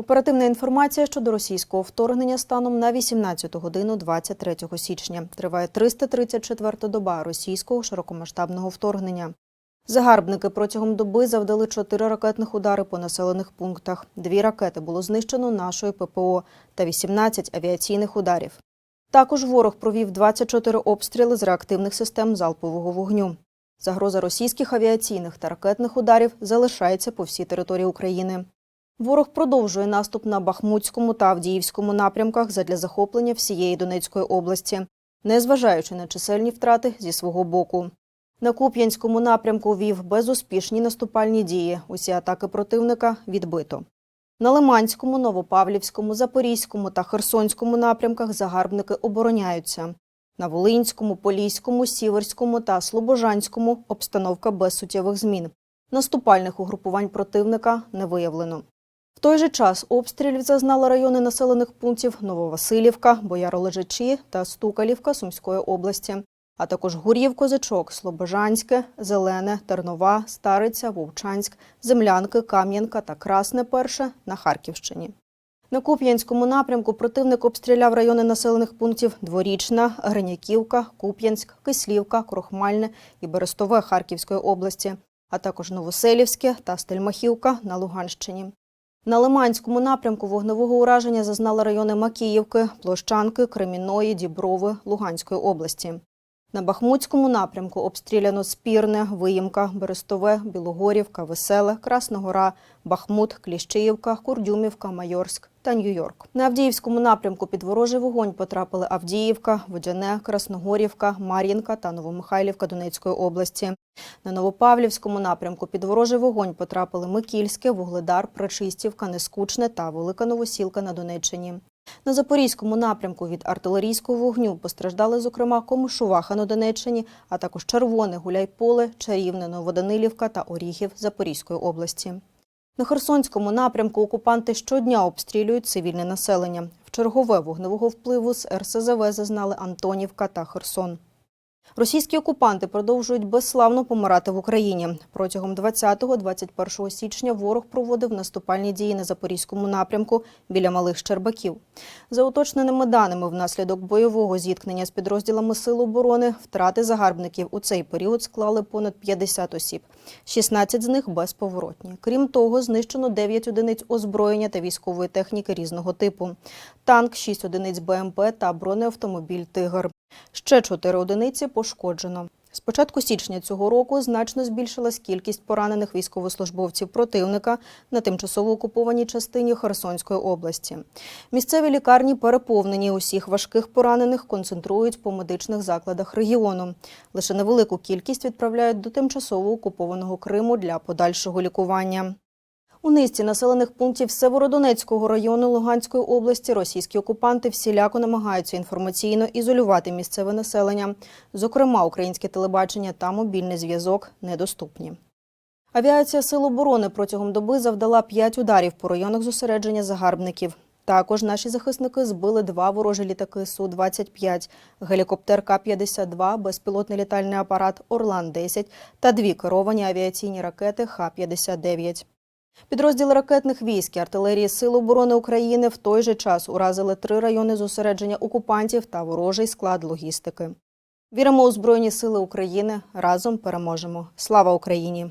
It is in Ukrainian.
Оперативна інформація щодо російського вторгнення станом на 18 годину 23 січня. Триває 334-та доба російського широкомасштабного вторгнення. Загарбники протягом доби завдали чотири ракетних удари по населених пунктах. Дві ракети було знищено нашою ППО та 18 авіаційних ударів. Також ворог провів 24 обстріли з реактивних систем залпового вогню. Загроза російських авіаційних та ракетних ударів залишається по всій території України. Ворог продовжує наступ на Бахмутському та Авдіївському напрямках задля захоплення всієї Донецької області, незважаючи на чисельні втрати зі свого боку. На Куп'янському напрямку вів безуспішні наступальні дії. Усі атаки противника відбито. На Лиманському, Новопавлівському, Запорізькому та Херсонському напрямках загарбники обороняються. На Волинському, Поліському, Сіверському та Слобожанському обстановка без суттєвих змін. Наступальних угрупувань противника не виявлено. В той же час обстрілів зазнали райони населених пунктів Нововасилівка, Бояролежачі та Стукалівка Сумської області, а також Гур'їв Козачок, Слобожанське, Зелене, Тернова, Стариця, Вовчанськ, Землянки, Кам'янка та Красне Перше на Харківщині. На Куп'янському напрямку противник обстріляв райони населених пунктів Дворічна, Гриняківка, Куп'янськ, Кислівка, Крохмальне і Берестове Харківської області, а також Новоселівське та Стельмахівка на Луганщині. На Лиманському напрямку вогневого ураження зазнали райони Макіївки, Площанки, Креміної, Діброви Луганської області. На Бахмутському напрямку обстріляно Спірне, Виїмка, Берестове, Білогорівка, Веселе, Красногора, Бахмут, Кліщиївка, Курдюмівка, Майорськ та Нью-Йорк. На Авдіївському напрямку під ворожий вогонь потрапили Авдіївка, Водяне, Красногорівка, Мар'їнка та Новомихайлівка Донецької області. На Новопавлівському напрямку під ворожий вогонь потрапили Микільське, Вугледар, Пречистівка, Нескучне та Велика Новосілка на Донеччині. На Запорізькому напрямку від артилерійського вогню постраждали, зокрема, Комишуваха на Донеччині, а також Червоне, Гуляйполе, Чарівне, Новоданилівка та Оріхів Запорізької області. На Херсонському напрямку окупанти щодня обстрілюють цивільне населення. В чергове вогневого впливу з РСЗВ зазнали Антонівка та Херсон. Російські окупанти продовжують безславно помирати в Україні. Протягом 20-21 січня ворог проводив наступальні дії на запорізькому напрямку біля малих Щербаків. За уточненими даними, внаслідок бойового зіткнення з підрозділами Сил оборони втрати загарбників у цей період склали понад 50 осіб. 16 з них безповоротні. Крім того, знищено 9 одиниць озброєння та військової техніки різного типу. Танк, 6 одиниць БМП та бронеавтомобіль Тигр. Ще чотири одиниці пошкоджено. З початку січня цього року значно збільшилась кількість поранених військовослужбовців противника на тимчасово окупованій частині Херсонської області. Місцеві лікарні переповнені. Усіх важких поранених концентрують по медичних закладах регіону. Лише невелику кількість відправляють до тимчасово окупованого Криму для подальшого лікування. У низці населених пунктів Северодонецького району Луганської області російські окупанти всіляко намагаються інформаційно ізолювати місцеве населення. Зокрема, українське телебачення та мобільний зв'язок недоступні. Авіація Сил оборони протягом доби завдала п'ять ударів по районах зосередження загарбників. Також наші захисники збили два ворожі літаки Су-25, гелікоптер К-52, безпілотний літальний апарат Орлан-10 та дві керовані авіаційні ракети Х-59. Підрозділи ракетних військ і артилерії Сил оборони України в той же час уразили три райони зосередження окупантів та ворожий склад логістики. Віримо у Збройні Сили України. Разом переможемо. Слава Україні!